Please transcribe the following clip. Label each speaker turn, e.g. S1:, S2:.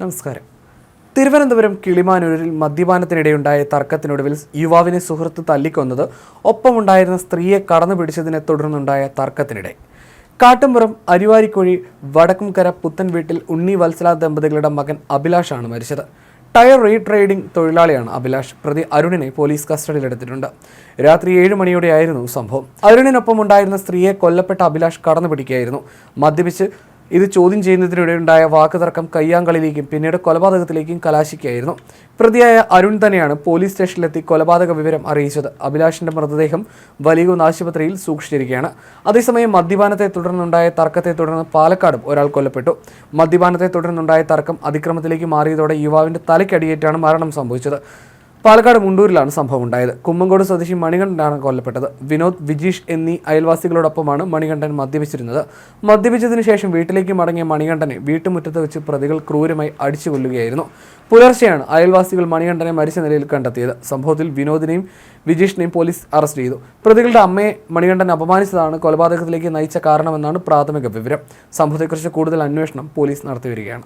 S1: നമസ്കാരം. തിരുവനന്തപുരം കിളിമാനൂരിൽ മദ്യപാനത്തിനിടെയുണ്ടായ തർക്കത്തിനൊടുവിൽ യുവാവിനെ സുഹൃത്ത് തല്ലിക്കൊന്നത് ഒപ്പമുണ്ടായിരുന്ന സ്ത്രീയെ കടന്നു പിടിച്ചതിനെ തുടർന്നുണ്ടായ തർക്കത്തിനിടെ. കാട്ടുംപുറം അരിവാരിക്കോഴി വടക്കുംകര പുത്തൻ വീട്ടിൽ ഉണ്ണി വത്സല ദമ്പതികളുടെ മകൻ അഭിലാഷാണ് മരിച്ചത്. ടയർ റീട്രേഡിംഗ് തൊഴിലാളിയാണ് അഭിലാഷ്. പ്രതി അരുണിനെ പോലീസ് കസ്റ്റഡിയിലെടുത്തിട്ടുണ്ട്. രാത്രി ഏഴ് മണിയോടെയായിരുന്നു സംഭവം. അരുണിനൊപ്പം ഉണ്ടായിരുന്ന സ്ത്രീയെ കൊല്ലപ്പെട്ട അഭിലാഷ് കടന്നു പിടിക്കുകയായിരുന്നു. മദ്യപിച്ച് ഇത് ചോദ്യം ചെയ്യുന്നതിനിടെ ഉണ്ടായ വാക്കുതർക്കം കയ്യാങ്കളിലേക്കും പിന്നീട് കൊലപാതകത്തിലേക്കും കലാശിക്കുകയായിരുന്നു. പ്രതിയായ അരുൺ തന്നെയാണ് പോലീസ് സ്റ്റേഷനിലെത്തി കൊലപാതക വിവരം അറിയിച്ചത്. അഭിലാഷിന്റെ മൃതദേഹം വലിയകുന്ന് ആശുപത്രിയിൽ സൂക്ഷിച്ചിരിക്കുകയാണ്. അതേസമയം മദ്യപാനത്തെ തുടർന്നുണ്ടായ തർക്കത്തെ തുടർന്ന് പാലക്കാടും ഒരാൾ കൊല്ലപ്പെട്ടു. മദ്യപാനത്തെ തുടർന്നുണ്ടായ തർക്കം അതിക്രമത്തിലേക്ക് മാറിയതോടെ യുവാവിന്റെ തലയ്ക്കടിയേറ്റാണ് മരണം സംഭവിച്ചത്. പാലക്കാട് മുണ്ടൂരിലാണ് സംഭവം ഉണ്ടായത്. കുമ്മങ്കോട് സ്വദേശി മണികണ്ഠനാണ് കൊല്ലപ്പെട്ടത്. വിനോദ് വിജീഷ് എന്നീ അയൽവാസികളോടൊപ്പമാണ് മണികണ്ഠൻ മദ്യപിച്ചിരുന്നത്. മദ്യപിച്ചതിനു ശേഷം വീട്ടിലേക്ക് മടങ്ങിയ മണികണ്ഠനെ വീട്ടുമുറ്റത്ത് വെച്ച് പ്രതികൾ ക്രൂരമായി അടിച്ചു കൊല്ലുകയായിരുന്നു പുലർച്ചെയാണ് അയൽവാസികൾ മണികണ്ഠനെ മരിച്ച നിലയിൽ കണ്ടെത്തിയത്. സംഭവത്തിൽ വിനോദിനെയും വിജീഷിനെയും പോലീസ് അറസ്റ്റ് ചെയ്തു. പ്രതികളുടെ അമ്മയെ മണികണ്ഠൻ അപമാനിച്ചതാണ് കൊലപാതകത്തിലേക്ക് നയിച്ച കാരണമെന്നാണ് പ്രാഥമിക വിവരം. സംഭവത്തെക്കുറിച്ച് കൂടുതൽ അന്വേഷണം പോലീസ് നടത്തിവരികയാണ്.